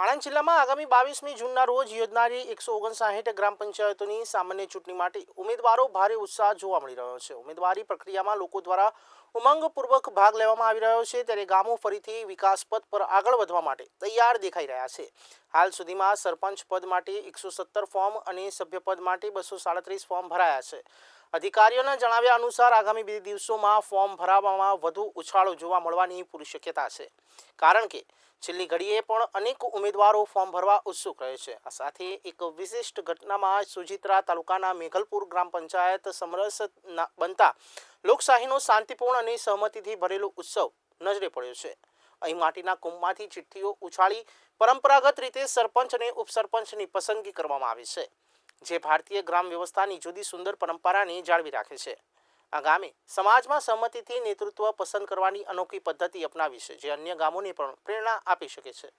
આણંદ જિલ્લામાં આગામી બાવીસમી જૂનના રોજ યોજનારી એકસો ઓગણસાઠ ગ્રામ પંચાયતોની સામાન્ય ચૂંટણી માટે ઉમેદવારો ભારે ઉત્સાહ જોવા મળી રહ્યો છે. ઉમેદવારી પ્રક્રિયામાં લોકો દ્વારા ઉમંગપૂર્વક ભાગ લેવામાં આવી રહ્યો છે. ત્યારે ગામો ફરીથી વિકાસ પદ પર આગળ વધવા માટે તૈયાર દેખાઈ રહ્યા છે. હાલ સુધીમાં સરપંચ પદ માટે એકસો સત્તર ફોર્મ અને સભ્યપદ માટે બસો સાડત્રીસ ફોર્મ ભરાયા છે. અધિકારીઓના જણાવ્યા અનુસાર આગામી બે દિવસોમાં ફોર્મ ભરાવામાં વધુ ઉછાળો જોવા મળવાની પૂરી શક્યતા છે. કારણ કે છેલ્લી ઘડીએ પણ અનેક ઉમેદવારો ફોર્મ ભરવા ઉત્સુક રહે છે. આ સાથે એક વિશિષ્ટ ઘટનામાં સુજિત્રા તાલુકાના મેઘલપુર ગ્રામ પંચાયત સમરસ બનતા લોકશાહીનો શાંતિપૂર્ણ અને સહમતિથી ભરેલો ઉત્સવ નજરે પડ્યો છે. અહીં માટીના કુંભમાંથી ચિઠ્ઠીઓ ઉછાળી પરંપરાગત રીતે સરપંચ અને ઉપસરપંચની પસંદગી કરવામાં આવી છે. જે ભારતીય ગ્રામ વ્યવસ્થાની જુદી સુંદર પરંપરાને જાળવી રાખે છે. આ ગામે સમાજમાં સંમતિથી નેતૃત્વ પસંદ કરવાની અનોખી પદ્ધતિ અપનાવી છે, જે અન્ય ગામોને પણ પ્રેરણા આપી શકે છે.